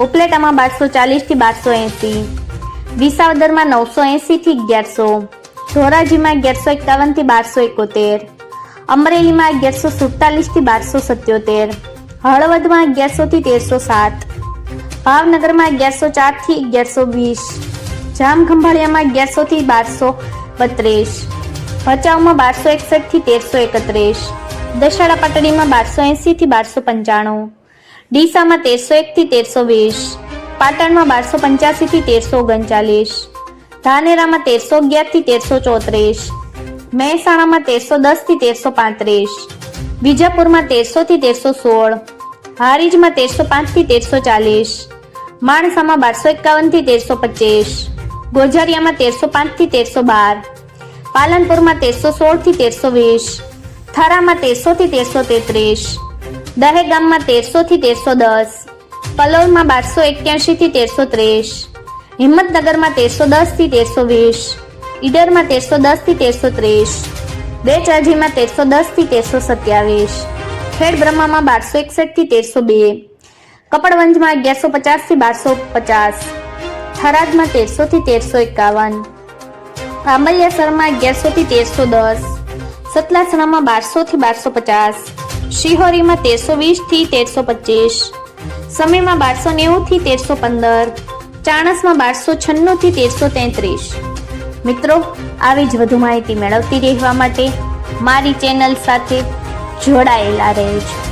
ઉપલેટામાં બારસો ચાલીસથી બારસો એસી. વિસાવદરમાં નવસો એસી થી અગિયારસો. ધોરાજીમાં અગિયારસો એકાવનથી બારસો એકોતેર. અમરેલીમાં અગિયારસો સુડતાલીસથી બારસો સત્યોતેર. હળવદમાં અગિયારસો થી તેરસો સાત. ભાવનગરમાં અગિયારસો ચારથી અગિયારસો વીસ. જામખંભાળિયામાં અગિયારસો થી બારસો બત્રીસ. ભચાઉમાં બારસો એકસઠથી તેરસો એકત્રીસ. દશાળા પાટડીમાં બારસો એંસીથી બારસો પંચાણું. ડીસામાં તેરસો એક થી તેરસો વીસ, પાટણમાં બારસો પંચ્યાસી થી તેરસો ઓગણચાલીસ, ધાનેરામાં તેરસો અગિયારથી તેરસો ચોત્રીસ, મહેસાણામાં તેરસો દસથી તેરસો પાંત્રીસ, વિજાપુરમાં તેરસો થી તેરસો સોળ, હારીજમાં તેરસો પાંચથી તેરસો ચાલીસ, માણસામાં બારસો એકાવનથી તેરસો પચીસ ગોઝારિયામાં તેરસો પાંચથી તેરસો બાર, પાલનપુરમાં તેરસો સોળથી તેરસો વીસ, થરામાં તેરસો થી તેરસો તેત્રીસ દહેગામમાં તેરસો થી તેરસો દસ પલોલમાં બારસો એક્યાસી થી તેરસો ત્રીસ, હિંમતનગરમાં તેરસો દસથી તેરસો વીસ, ઈડરમાં તેરસો દસથી તેરસો ત્રીસ બેચરાજીમાં તેરસો દસથી તેરસો સત્યાવીસ ખેડ બ્રહ્મામાં બારસો એકસઠથી તેરસો બે, કપડવંજમાં અગિયારસો પચાસથી બારસો પચાસ, થરાદમાં તેરસો થી તેરસો એકાવન આંબલિયાસરમાં અગિયારસો થી તેરસો દસ સતલાસરામાં બારસો થી બારસો પચાસ શિહોરીમાં તેરસો વીસથી તેરસો પચીસ. સમીરમાં બારસો નેવું થી તેરસો પંદર. ચાણસમાં બારસો છન્નું થી તેરસો તેત્રીસ. મિત્રો, આવી જ વધુ માહિતી મેળવતી રહેવા માટે મારી ચેનલ સાથે જોડાયેલા રહેજો.